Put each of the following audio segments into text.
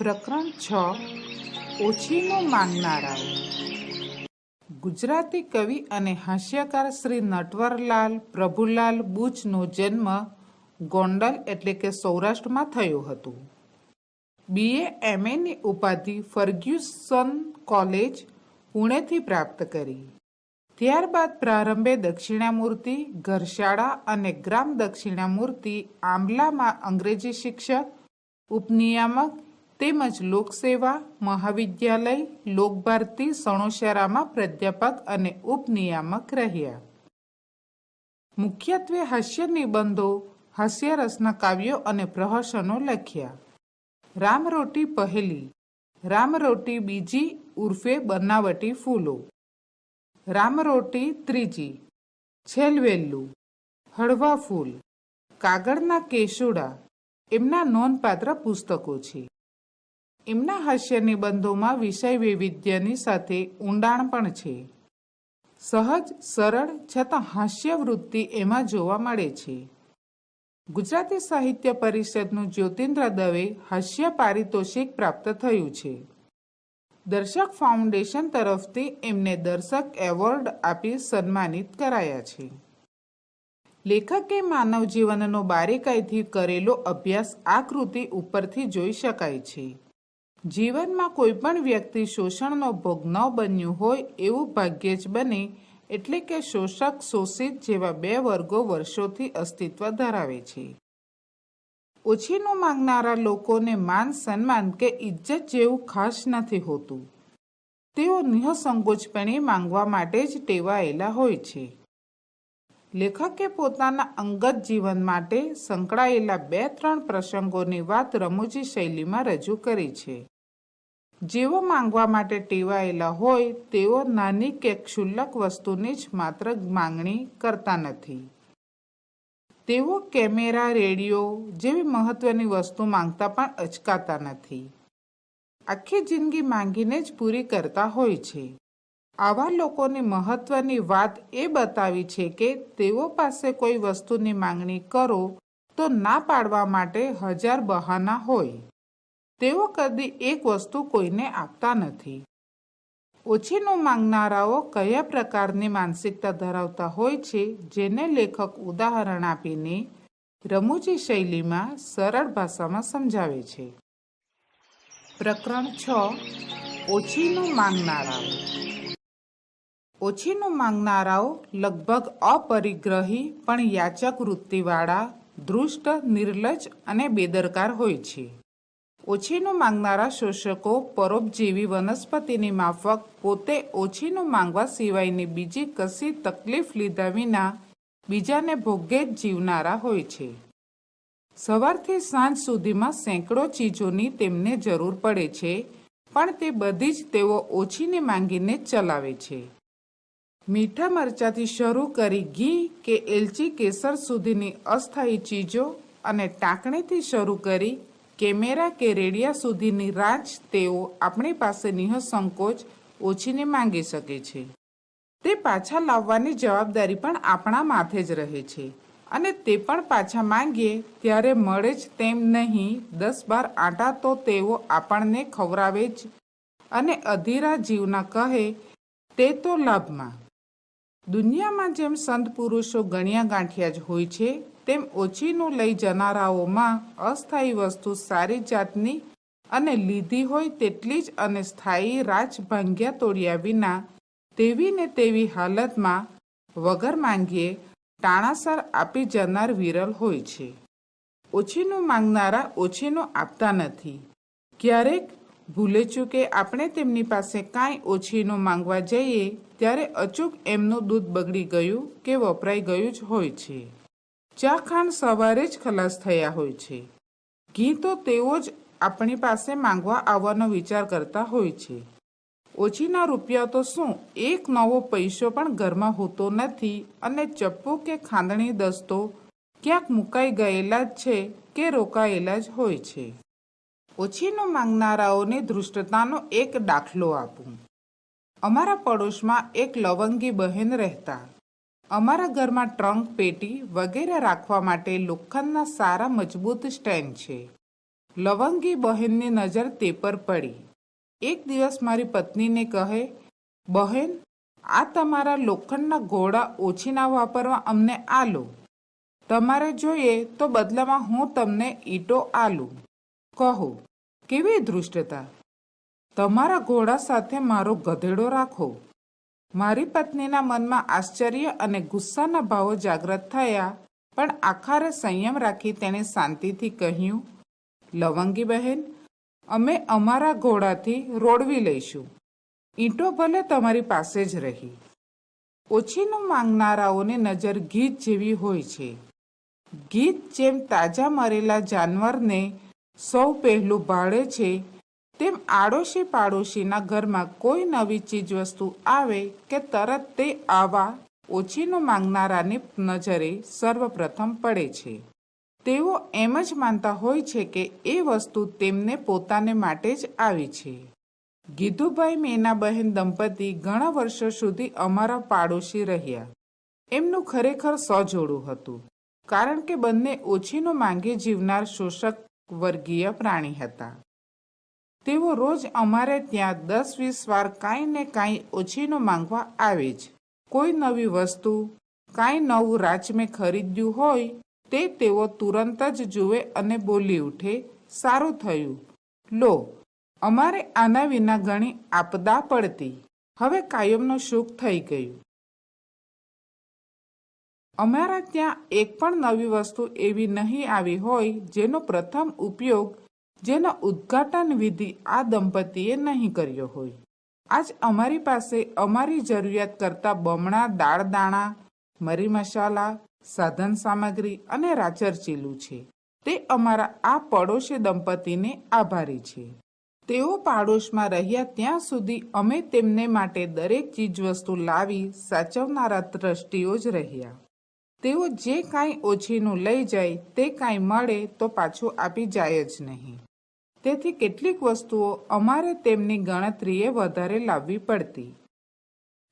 પ્રકરણ છ, ઓછીનો માનનારાઓ. ગુજરાતી કવિ અને હાસ્યકાર શ્રી નટવરલાલ પ્રભુલાલ બુચનો જન્મ ગોંડલ એટલે કે સૌરાષ્ટ્રમાં થયો હતો. બીએ એમએની ઉપાધિ ફર્ગ્યુસન કોલેજ પુણેથી પ્રાપ્ત કરી. ત્યારબાદ પ્રારંભે દક્ષિણામૂર્તિ, ઘરશાળા અને ગ્રામ દક્ષિણામૂર્તિ આંબલામાં અંગ્રેજી શિક્ષક, ઉપનિયામક તેમજ લોકસેવા, મહાવિદ્યાલય, લોકભારતી સણોસરામાં પ્રાધ્યાપક અને ઉપનિયામક રહ્યા. મુખ્યત્વે હાસ્ય નિબંધો, હાસ્યરસના કાવ્યો અને પ્રહસનો લખ્યા. રામરોટી પહેલી રામરોટી બીજી, ઉર્ફે બનાવટી ફૂલો. રામરોટી ત્રીજી છેલવેલું હળવા ફૂલ, કાગળના કેસુડા, એમના નોંધપાત્ર પુસ્તકો છે. એમના હાસ્ય નિબંધોમાં વિષય વૈવિધ્યની સાથે ઊંડાણ પણ છે. સહજ, સરળ, છતાં હાસ્ય વૃત્તિ એમાં જોવા મળે છે. ગુજરાતી સાહિત્ય પરિષદનું જ્યોતિન્દ્ર દવે હાસ્ય પારિતોષિક પ્રાપ્ત થયું છે. દર્શક ફાઉન્ડેશન તરફથી એમને દર્શક એવોર્ડ આપી સન્માનિત કરાયા છે. લેખકે માનવ જીવનનો બારીકાઈથી કરેલો અભ્યાસ આ કૃતિ ઉપરથી જોઈ શકાય છે. જીવનમાં કોઈ પણ વ્યક્તિ શોષણનો ભોગ ન બન્યું હોય એવું ભાગ્યે જ બને, એટલે કે શોષક શોષિત જેવા બે વર્ગો વર્ષોથી અસ્તિત્વ ધરાવે છે. ઓછીનું માંગનારા લોકોને માન સન્માન કે ઇજ્જત જેવું ખાસ નથી હોતું. તેઓ નિઃસંકોચપણે માંગવા માટે જ ટેવાયેલા હોય છે. લેખકે પોતાના અંગત જીવન માટે સંકળાયેલા બે ત્રણ પ્રસંગોની વાત રમૂજી શૈલીમાં રજૂ કરી છે. જેઓ માંગવા માટે ટેવાયેલા હોય, તેઓ નાની કે ક્ષુલ્લક વસ્તુની જ માત્ર માંગણી કરતા નથી. તેઓ કેમેરા, રેડિયો જેવી મહત્વની વસ્તુ માંગતા પણ અચકાતા નથી. આખી જિંદગી માંગીને જ પૂરી કરતા હોય છે. આવા લોકોની મહત્વની વાત એ બતાવી છે કે તેઓ પાસે કોઈ વસ્તુની માંગણી કરો તો ના પાડવા માટે હજાર બહાના હોય. તેઓ કદી એક વસ્તુ કોઈને આપતા નથી. ઓછીનું માંગનારાઓ કયા પ્રકારની માનસિકતા ધરાવતા હોય છે જેને લેખક ઉદાહરણ આપીને રમૂજી શૈલીમાં સરળ ભાષામાં સમજાવે છે? પ્રકરણ છ. ઓછીનું માંગનારાઓ. ઓછીનું માંગનારાઓ લગભગ અપરિગ્રહી પણ યાચક વૃત્તિવાળા દૃષ્ટ નિર્લજ અને બેદરકાર હોય છે. ઓછીનું માંગનારા શોષકો પરોપજીવી વનસ્પતિની માફક પોતે ઓછીનું માંગવા સિવાયની બીજી કશી તકલીફ લીધા વિના બીજાને ભોગે જ જીવનારા હોય છે. સવારથી સાંજ સુધીમાં સેંકડો ચીજોની તેમને જરૂર પડે છે, પણ તે બધી જ તેઓ ઓછીને માંગીને ચલાવે છે. મીઠા મરચાંથી શરૂ કરી ઘી કે એલચી કેસર સુધીની અસ્થાયી ચીજો અને ટાંકણીથી શરૂ કરી કેમેરા કે રેડિયા સુધીની રાંચ તેઓ આપણી પાસે નિઃસંકોચ ઓછીને માંગી શકે છે. તે પાછા લાવવાની જવાબદારી પણ આપણા માથે જ રહે છે અને તે પણ પાછા માંગીએ ત્યારે મળે જ તેમ નહીં દસ બાર આટા તો તેઓ આપણને ખવડાવે જ અને અધીરા જીવના કહે, તે તો લાભમાં. દુનિયામાં જેમ સંત પુરુષો ગણ્યા ગાંઠિયા જ હોય છે, તેમ ઓછીનું લઈ જનારાઓમાં અસ્થાયી વસ્તુ સારી જાતની અને લીધી હોય તેટલી જ અને સ્થાયી રાજ ભાંગ્યા તોડ્યા વિના તેવી ને તેવી હાલતમાં વગર માંગીએ ટાણાસર આપી જનાર વિરલ હોય છે. ઓછીનું માંગનારા ઓછીનું આપતા નથી. ક્યારેક ભૂલે છું કે આપણે તેમની પાસે કાંઈ ઓછીનું માંગવા જઈએ, ત્યારે અચૂક એમનું દૂધ બગડી ગયું કે વપરાઈ ગયું જ હોય છે. ચા ખાંડ સવારે જ ખલાસ થયા હોય છે. ઘી તો તેઓ જ આપણી પાસે માંગવા આવવાનો વિચાર કરતા હોય છે. ઓછીના રૂપિયા તો શું? એક નવો પૈસો પણ ઘરમાં હોતો નથી અને ચપ્પુ કે ખાંદણી દસ્તો ક્યાંક મુકાઈ ગયેલા જ છે કે રોકાયેલા જ હોય છે. ઓછીનું માંગનારાઓને ધૃષ્ટતાનો એક દાખલો આપું. અમારા પડોશમાં એક લવંગી બહેન રહેતા. અમારા ઘરમાં ટ્રંક પેટી વગેરે રાખવા માટે લોખંડના સારા મજબૂત સ્ટેન્ડ છે. લવંગી બહેનની નજર તે પર પડી. એક દિવસ મારી પત્નીને કહે, બહેન, આ તમારા લોખંડના ઘોડા ઓછીના વાપરવા અમને આલો. તમારે જોઈએ તો બદલામાં હું તમને ઈંટો આલું. કહો, કેવી ધૃષ્ટતા? તમારા ઘોડા સાથે મારો ગધેડો રાખો. મારી પત્નીના મનમાં આશ્ચર્ય અને ગુસ્સાના ભાવો જાગ્રત થયા, પણ આખારે સંયમ રાખી તેણે શાંતિથી કહ્યું, લવંગી બહેન, અમે અમારા ઘોડાથી રોડવી લઈશું. ઈંટો ભલે તમારી પાસે જ રહી. ઓછીનું માંગનારાઓની નજર ગીત જેવી હોય છે. ગીત જેમ તાજા મરેલા જાનવરને સૌ પહેલું ભાળે છે. તેમ આડોશી પાડોશીના ઘરમાં કોઈ નવી ચીજવસ્તુ આવે કે તરત તે આવા ઓછીનું માંગનારાની નજરે સર્વપ્રથમ પડે છે. તેઓ એમ જ માનતા હોય છે કે એ વસ્તુ તેમને પોતાને માટે જ આવી છે. ગીધુભાઈ મેનાબહેન દંપતી ઘણા વર્ષો સુધી અમારા પાડોશી રહ્યા. એમનું ખરેખર સજોડું હતું. કારણ કે બંને ઓછીનો માંગે જીવનાર શોષક વર્ગીય પ્રાણી હતા. તેઓ રોજ અમારે ત્યાં દસ વીસ વાર કાંઈ ને કાંઈ ઓછીનો માંગવા આવે જ. કોઈ નવી વસ્તુ, કાંઈ નવું રાચ મેં ખરીદ્યું હોય, તે તેઓ તુરંત જ જુએ અને બોલી ઉઠે, સારું થયું. લો, અમારે આના વિના ઘણી આપદા પડતી. હવે કાયમનું સુખ થઈ ગયું. અમારા ત્યાં એક પણ નવી વસ્તુ એવી નહીં આવી હોય જેનો પ્રથમ ઉપયોગ, જેનો ઉદ્ઘાટન વિધિ આ દંપતીએ નહીં કર્યો હોય. આજ અમારી પાસે અમારી જરૂરિયાત કરતાં બમણા દાળ દાણા મરી મસાલા, સાધન સામગ્રી અને રાચર ચીલું છે. તે અમારા આ પડોશી દંપતીને આભારી છે. તેઓ પાડોશમાં રહ્યા ત્યાં સુધી અમે તેમને માટે દરેક ચીજવસ્તુ લાવી સાચવનારા ટ્રસ્ટીઓ જ રહ્યા. તેઓ જે કાંઈ ઓછીનું લઈ જાય તે કાંઈ મળે તો પાછું આપી જાય જ નહીં. તેથી કેટલીક વસ્તુઓ અમારે તેમની ગણતરીએ વધારે લાવવી પડતી.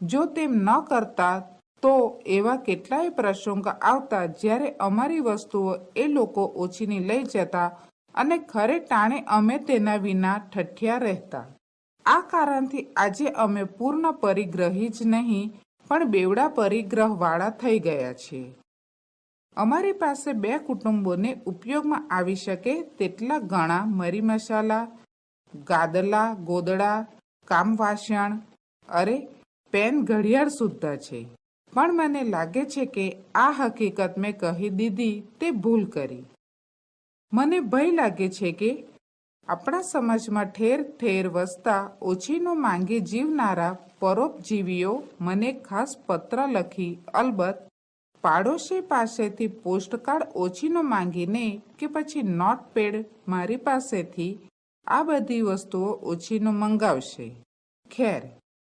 જો તેમ ન કરતા, તો એવા કેટલાય પ્રસંગ આવતા જ્યારે અમારી વસ્તુઓ એ લોકો ઓછીની લઈ જતા અને ખરે ટાણે અમે તેના વિના ઠઠિયા રહેતા. આ કારણથી આજે અમે પૂર્ણ પરિગ્રહી જ નહીં પણ બેવડા પરિગ્રહવાળા થઈ ગયા છે. અમારી પાસે બે કુટુંબોને ઉપયોગમાં આવી શકે તેટલા ઘણા મરી મસાલા ગાદલા, ગોદડા કામ વાસણ અરે, પેન ઘડિયાળ સુદ્ધા છે. પણ મને લાગે છે કે આ હકીકત મેં કહી દીધી તે ભૂલ કરી. મને ભય લાગે છે કે આપણા સમાજમાં ઠેર ઠેર વસતા ઓછીનો માંગે જીવનારા પરોપજીવીઓ મને ખાસ પત્ર લખી અલબત્ત પાડોશી પાસેથી પોસ્ટકાર્ડ ઓછીનો માંગીને કે પછી નોટ પેડ મારી પાસેથી આ બધી વસ્તુઓ ઓછીનો મંગાવશે. ખેર,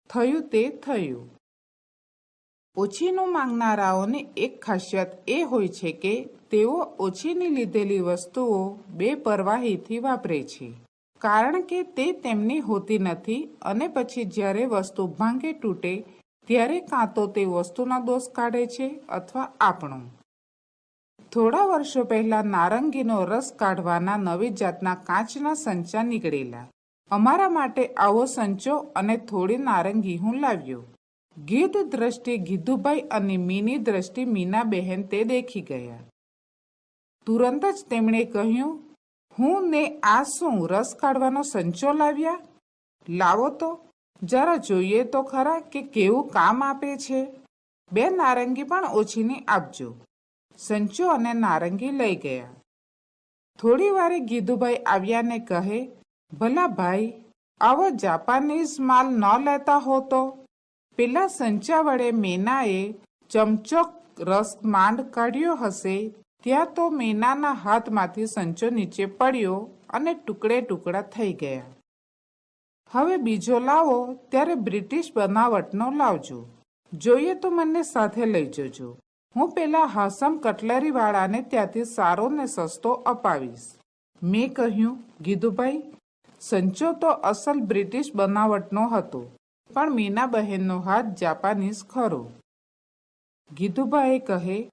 થયું તે થયું. ઓછીનું માંગનારાઓની એક ખાસિયત એ હોય છે કે તેઓ ઓછીની લીધેલી વસ્તુઓ બેપરવાહીથી વાપરે છે. કારણ કે તે તેમની હોતી નથી અને પછી જ્યારે વસ્તુ ભાંગે તૂટે, ત્યારે કાં તો તે વસ્તુના દોષ કાઢે છે અથવા આપણો. થોડા વર્ષો પહેલા નારંગીનો રસ કાઢવાના નવી જાતના કાચના સંચા નીકળેલા. અમારા માટે આવો સંચો અને થોડી નારંગી હું લાવ્યો. ગીધ દ્રષ્ટિ ગીધુભાઈ અને મીની દ્રષ્ટિ મીનાબહેન તે દેખી ગયા. તુરંત જ તેમણે કહ્યું, હું ને આ શું રસ કાઢવાનો સંચો લાવ્યા? લાવો તો, જરા જોઈએ તો ખરા કે કેવું કામ આપે છે? બે નારંગી પણ ઓછીની આપજો. સંચો અને નારંગી લઈ ગયા. થોડી વારે ગીધુભાઈ આવ્યા ને કહે, ભલા ભાઈ, આવો જાપાનીઝ માલ ન લેતા હો તો? પેલા સંચા વડે મેનાએ ચમચો રસ માંડ કાઢ્યો હશે ત્યાં તો મેનાના હાથમાંથી સંચો નીચે પડ્યો અને ટુકડે ટુકડા થઈ ગયા. હવે બીજો લાવો, ત્યારે બ્રિટિશ બનાવટનો લાવજો. જોઈએ તો મને સાથે લઈ જજો. હું પેલા હાસમ કટલરી વાળાને ત્યાંથી સારો ને સસ્તો અપાવીશ. મેં કહ્યું, ગીધુભાઈ, સંચો તો અસલ બ્રિટિશ બનાવટનો હતો, પણ મીના બહેનનો હાથ જાપાનીઝ ખરો. ગીધુભાઈ કહે,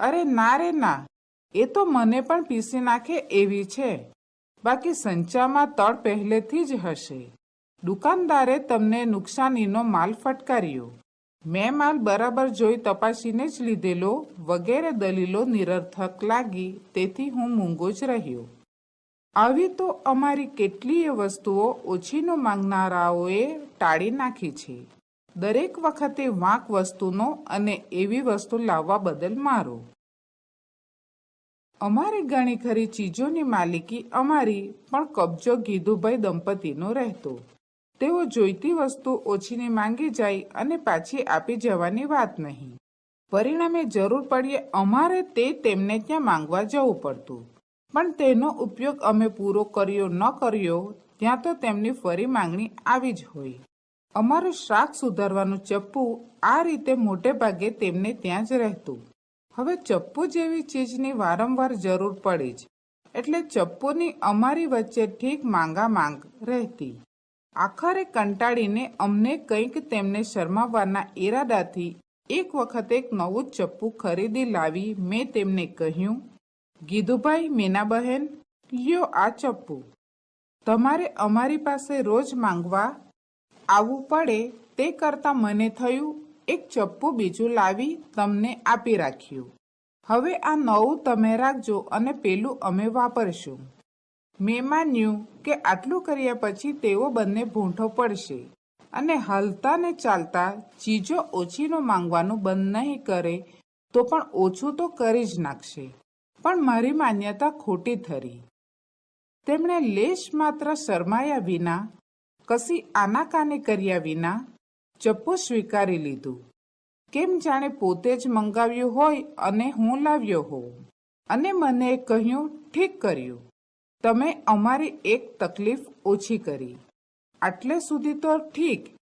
અરે ના રે ના એ તો મને પણ પીસી નાખે એવી છે. બાકી સંચામાં તળ પહેલેથી જ હશે. દુકાનદારે તમને નુકસાનીનો માલ ફટકાર્યો. મેં માલ બરાબર જોઈ તપાસીને જ લીધેલો, વગેરે દલીલો નિરર્થક લાગી, તેથી હું મૂંગો જ રહ્યો. આવી તો અમારી કેટલીય વસ્તુઓ ઓછીનો માંગનારાઓએ ટાળી નાખી છે. દરેક વખતે વાંક વસ્તુનો અને એવી વસ્તુ લાવવા બદલ મારો. અમારી ઘણી ખરી ચીજોની માલિકી અમારી, પણ કબજો ગીધુભાઈ દંપતીનો રહેતો. તેઓ જોઈતી વસ્તુ ઓછીની માંગી જાય અને પાછી આપી જવાની વાત નહીં. પરિણામે જરૂર પડીએ અમારે તે તેમને ત્યાં માંગવા જવું પડતું. પણ તેનો ઉપયોગ અમે પૂરો કર્યો ન કર્યો, ત્યાં તો તેમની ફરી માંગણી આવી જ હોય. અમારું શાક સુધારવાનું ચપ્પુ આ રીતે મોટે ભાગે તેમને ત્યાં જ રહેતું. હવે ચપ્પુ જેવી ચીજની વારંવાર જરૂર પડે જ એટલે ચપ્પુની અમારી વચ્ચે ઠીક માંગા માંગ રહેતી. આખરે કંટાળીને અમને કંઈક તેમને શરમાવવાના ઈરાદાથી એક વખત એક નવું ચપ્પુ ખરીદી લાવી મેં તેમને કહ્યું, ગીધુભાઈ મીનાબહેન લ્યો આ ચપ્પુ. તમારે અમારી પાસે રોજ માંગવા આવવું પડે તે કરતાં મને થયું એક ચપ્પુ બીજું લાવી તમને આપી રાખ્યું. હવે આ નવું તમે રાખજો અને પેલું અમે વાપરશું. મેં માન્યું કે આટલું કર્યા પછી તેઓ બંને ભૂંઠો પડશે. અને હલતા ને ચાલતા ચીજો ઓછીનું માંગવાનું બંધ નહીં કરે તો પણ ઓછું તો કરી જ નાખશે. પણ મારી માન્યતા ખોટી થરી તેમણે લેશ માત્ર શરમાયા વિના, કશી આનાકાની કર્યા વિના ચપ્પુ સ્વીકારી લીધું. કેમ જાણે પોતે જ મંગાવ્યું હોય અને હું લાવ્યો હોઉં? અને મને કહ્યું, ઠીક કર્યું. તમે અમારી એક તકલીફ ઓછી કરી. આટલે સુધી તો ઠીક.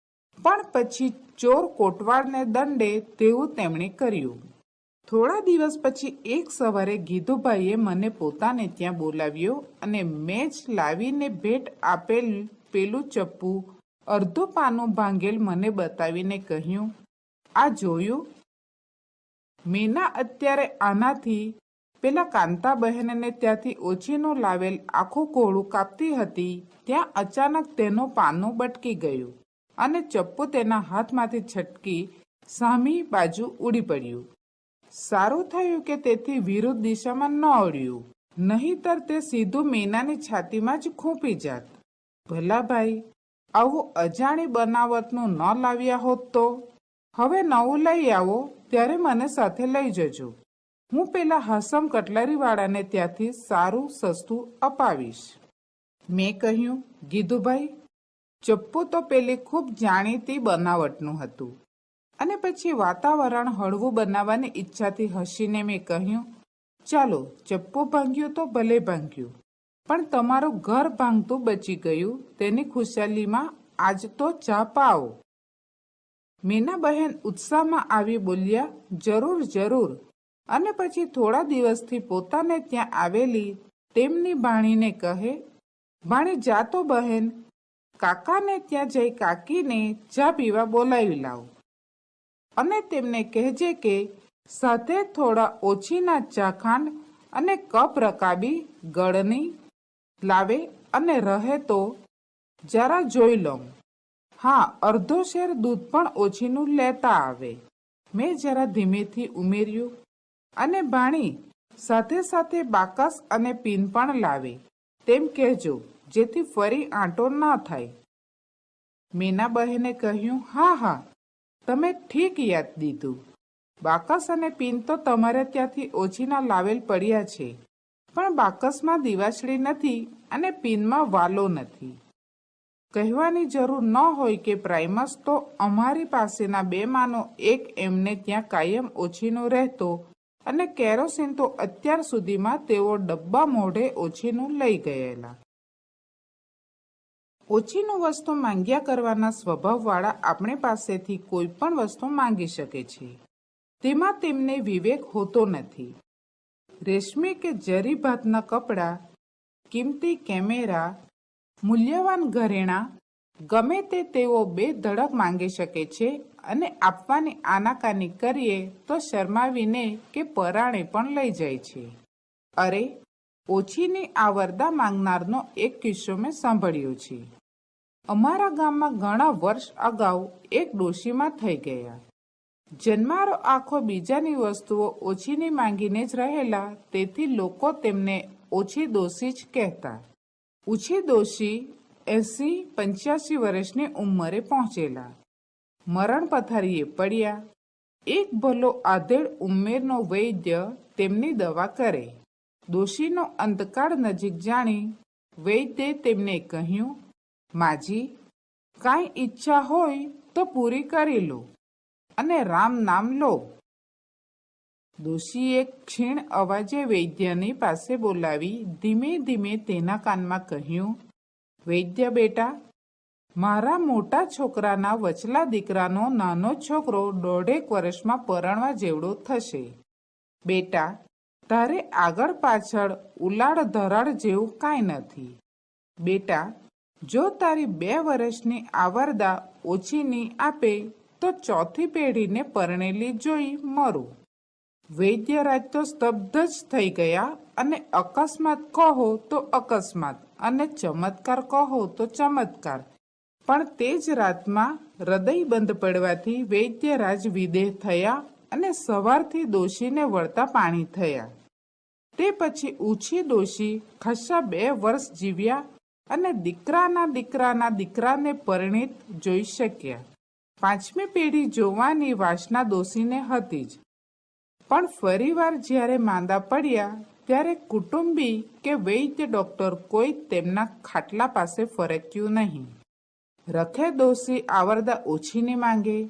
પણ પછી ચોર કોટવાળને દંડે તેવું તેમણે કર્યું. થોડા દિવસ પછી એક સવારે ગીધુભાઈએ મને પોતાને ત્યાં બોલાવ્યો અને મેં જ લાવીને ભેટ આપેલ પેલું ચપ્પુ અડધું પાનું ભાંગેલ મને બતાવીને કહ્યું, આ જોયું? મીના અત્યારે આનાથી પેલા કાંતા બહેનને ત્યાંથી ઓછીનું લાવેલ આખું કોળું કાપતી હતી, ત્યાં અચાનક તેનું પાનું બટકી ગયું અને ચપ્પુ તેના હાથમાંથી છટકી સામી બાજુ ઉડી પડ્યું. સારું થયું કે તેથી વિરુદ્ધ દિશામાં ન અડ્યું, નહીતર તે સીધું મીનાની છાતીમાં જ ખૂંપી જાત. ભલા ભાઈ આવું અજાણી બનાવટનું ન લાવ્યા હોત તો? હવે નવું લઈ આવો, ત્યારે મને સાથે લઈ જજો. હું પેલા હસમ કટલરીવાળાને ત્યાંથી સારું, સસ્તું અપાવીશ. મેં કહ્યું, ગીધુભાઈ, ચપ્પુ તો પેલી ખૂબ જાણીતી બનાવટનું હતું. અને પછી વાતાવરણ હળવું બનાવવાની ઈચ્છાથી હસીને મેં કહ્યું, ચાલો, ચપ્પુ ભાંગ્યું તો ભલે ભાંગ્યું. પણ તમારું ઘર ભાંગતું બચી ગયું. તેની ખુશાલીમાં આજ તો ચા પાઓ. મીનાબહેન ઉત્સાહમાં આવી બોલ્યા, જરૂર જરૂર. અને પછી થોડા દિવસથી પોતાને ત્યાં આવેલી તેમની ભાણીને કહે ભાણી જાતો બહેન, કાકાને ત્યાં જઈ કાકીને ચા પીવા બોલાવી લાવ. અને તેમને કહેજે કે સાથે થોડા ઓછીના ચા ખાંડ અને કપ રકાબી, ગળની લાવે અને રહે તો? જરા જોઈ લઉં. હા, અડધો શેર દૂધ પણ ઓછીનું લેતા આવે. મેં જરા ધીમેથી ઉમેર્યું અને ભાણી સાથે સાથે બાકસ અને પીન પણ લાવે. તેમ કહેજો, જેથી ફરી આંટો ન થાય. મીનાબહેને કહ્યું, હા હા, તમે ઠીક યાદ દીધું. બાકસ અને પીન તો તમારે ત્યાંથી ઓછીના લાવેલ પડ્યા છે. પણ બાકસમાં દિવાસળી નથી અને પિનમાં વાલો નથી. કહેવાની જરૂર ન હોય કે પ્રાઇમસ તો અમારી પાસેના બેમાંનો એક એમને ત્યાં કાયમ ઓછીનો રહેતો અને કેરોસીન તો અત્યાર સુધીમાં તેઓ ડબ્બા મોઢે ઓછીનું લઈ ગયેલા. ઓછીનું વસ્તુ માંગ્યા કરવાના સ્વભાવવાળા આપણે પાસેથી કોઈ પણ વસ્તુ માંગી શકે છે. તેમાં તેમને વિવેક હોતો નથી. રેશમી કે જરી ભાતના કપડાં, કિંમતી કેમેરા, મૂલ્યવાન ઘરેણાં, ગમે તે તેઓ બે ધડક માંગી શકે છે અને આપવાની આનાકાની કરીએ તો શરમાવીને કે પરાણે પણ લઈ જાય છે. અરે, ઓછીની આવરદા માંગનારનો એક કિસ્સો મેં સાંભળ્યો છે. અમારા ગામમાં ઘણા વર્ષ અગાઉ એક ડોશીમાં થઈ ગયા. જન્મારો આખો બીજાની વસ્તુઓ ઓછીની માંગીને જ રહેલા, તેથી લોકો તેમને ઓછી દોષી જ કહેતા. ઓછી દોષી એસી પંચ્યાસી વર્ષની ઉંમરે પહોંચેલા. મરણ પથારીએ પડ્યા. એક ભલો આધેડ ઉંમેરનો વૈદ્ય તેમની દવા કરે. દોષીનો અંતકાળ નજીક જાણી વૈદ્યે તેમને કહ્યું, માજી, કાંઈ ઈચ્છા હોય તો પૂરી કરી લો. અને રામ નામ લો. દોષીએ ક્ષીણ અવાજે વૈદ્યની પાસે બોલાવી ધીમે ધીમે તેના કાનમાં કહ્યું, વૈદ્ય બેટા, મારા મોટા છોકરાના વચલા દીકરાનો નાનો છોકરો દોઢેક વર્ષમાં પરણવા જેવડો થશે. બેટા, તારે આગળ પાછળ ઉલાળ ધરાડ જેવું કાંઈ નથી. બેટા, જો તારી બે વર્ષની આવરદા ઓછીની આપે તો ચોથી પેઢીને પરણેલી જોઈ મરું. વૈદ્યરાજ તો સ્તબ્ધ જ થઈ ગયા અને અકસ્માત કહો તો અકસ્માત અને ચમત્કાર કહો તો ચમત્કાર. પણ તે જ રાતમાં હૃદય બંધ પડવાથી વૈદ્યરાજ વિદેહ થયા અને સવારથી દોષીને વળતા પાણી થયા. તે પછી ઊંચી દોષી ખસા બે વર્ષ જીવ્યા અને દીકરાના દીકરાના દીકરાને પરિણીત જોઈ શક્યા. પાંચમી પેઢી જોવાની વાસના દોષીને હતી જ. પણ ફરીવાર જ્યારે માંદા પડ્યા, ત્યારે કુટુંબી કે વૈદ્ય ડોક્ટર કોઈ તેમના ખાટલા પાસે ફરક્યું નહીં. રખે દોષી આવરદા ઓછીની માંગે